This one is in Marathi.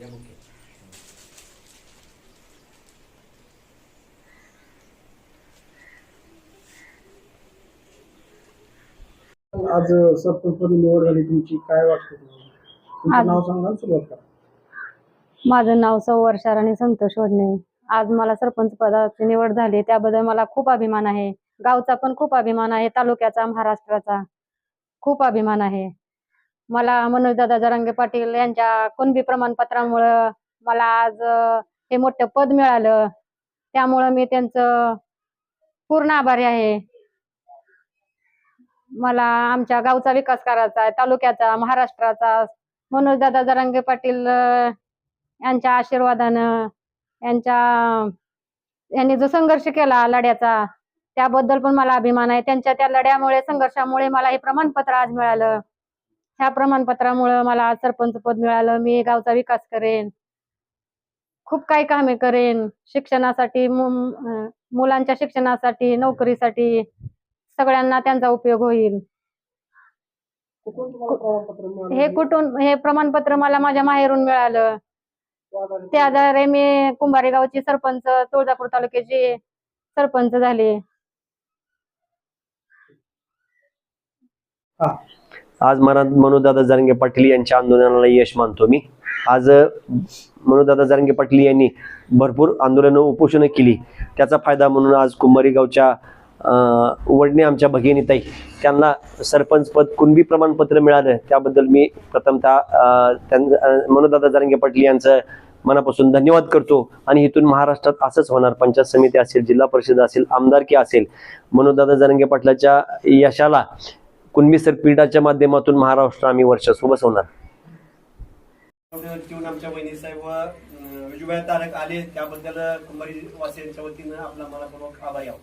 या मुख्य. आज सरपंचपदी निवड झाली तुमची. काय वाटतं तुम्हाला? तुमचं आज- नाव सांगा सुरुवात करा. माझं नाव सौ वर्षाराणी संतोष वडणे. आज मला सरपंच पदाची निवड झाली. त्याबद्दल मला खूप अभिमान आहे. गावचा पण खूप अभिमान आहे. तालुक्याचा महाराष्ट्राचा खूप अभिमान आहे. मला मनोजदादा जरांगे पाटील यांच्या कुणबी प्रमाणपत्रामुळं मला आज हे मोठं पद मिळालं. त्यामुळं मी त्यांचं पूर्ण आभारी आहे. मला आमच्या गावचा विकास करायचा आहे तालुक्याचा महाराष्ट्राचा. मनोजदादा जरांगे पाटील यांच्या आशीर्वादानं यांच्या यांनी जो संघर्ष केला लढ्याचा त्याबद्दल पण मला अभिमान आहे. त्यांच्या त्या लढ्यामुळे संघर्षामुळे मला हे प्रमाणपत्र आज मिळालं. ह्या प्रमाणपत्रामुळे मला आज सरपंच पद मिळालं मी गावचा विकास करेन. खूप काही कामे करेन. शिक्षणासाठी मुलांच्या शिक्षणासाठी नोकरीसाठी सगळ्यांना त्यांचा उपयोग होईल. हे कुठून हे प्रमाणपत्र मला माझ्या माहेरून मिळालं. त्याद्वारे मी कुंभारे गावची सरपंच तुळजापूर तालुक्याची सरपंच झाले. आज मना मनोदादा जरंगे पाटील यांच्या आंदोलनाला यश मानतो मी. आज मनोदादा जारंगे जरंगे पाटील यांनी भरपूर आंदोलनं उपोषणं केली. त्याचा फायदा म्हणून आज कुंभारी गावच्या वडणे आमच्या भगिनीताई त्यांना सरपंच पद कुणबी प्रमाणपत्र मिळालं त्याबद्दल मी प्रथमतः त्यां- मनोदादा जारंगे जरंगे पाटील यांचं मनापासून धन्यवाद करतो. आणि इथून महाराष्ट्रात असंच होणार. पंचायत समिती असेल जिल्हा परिषद असेल आमदारकी असेल मनोदादा जरंगे पाटलाच्या यशाला कुणबी सरपीठाच्या माध्यमातून महाराष्ट्र आम्ही वर्चस्व बसवणार. आमच्या वहिनी साहेब व विजूभाई तारक आले त्याबद्दल कुंभारी वासियांच्या वतीनं आपला मनापूर्वक आभार यावं